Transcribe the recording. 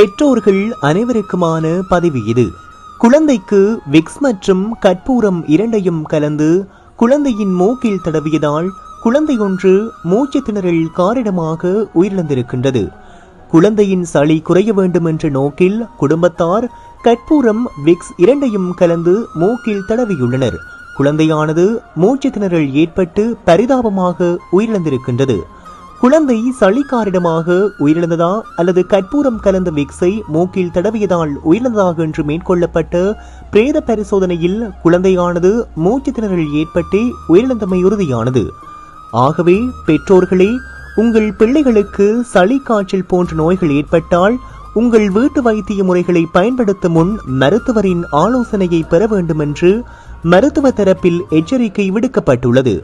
பெற்றோர்கள் அனைவருக்குமான பதிவு இது. குழந்தைக்கு விக்ஸ் மற்றும் கற்பூரம் இரண்டையும் கலந்து குழந்தையின் மூக்கில் தடவியதால் குழந்தை ஒன்று மூச்சு திணறல் காரணமாக உயிரிழந்திருக்கின்றது. குழந்தையின் சளி குறைய வேண்டும் என்ற நோக்கில் குடும்பத்தார் கற்பூரம் விக்ஸ் இரண்டையும் கலந்து மூக்கில் தடவியுள்ளனர். குழந்தையானது மூச்சு திணறல் ஏற்பட்டு பரிதாபமாக உயிரிழந்திருக்கின்றது. குழந்தை சளி காரணமாக உயிரிழந்ததா அல்லது கற்பூரம் கலந்த மிக்ஸை மூக்கில் தடவியதால் உயிரிழந்ததாக என்று மேற்கொள்ளப்பட்ட பிரேத பரிசோதனையில் குழந்தையானது மூச்சு திணறல் ஏற்பட்டு உயிரிழந்தமை உறுதியானது. ஆகவே பெற்றோர்களே உங்கள் பிள்ளைகளுக்கு சளி காய்ச்சல் போன்ற நோய்கள் ஏற்பட்டால் உங்கள் வீட்டு வைத்திய முறைகளை பயன்படுத்தும் முன் மருத்துவரின் ஆலோசனையை பெற வேண்டும் என்று மருத்துவ தரப்பில் எச்சரிக்கை விடுக்கப்பட்டுள்ளது.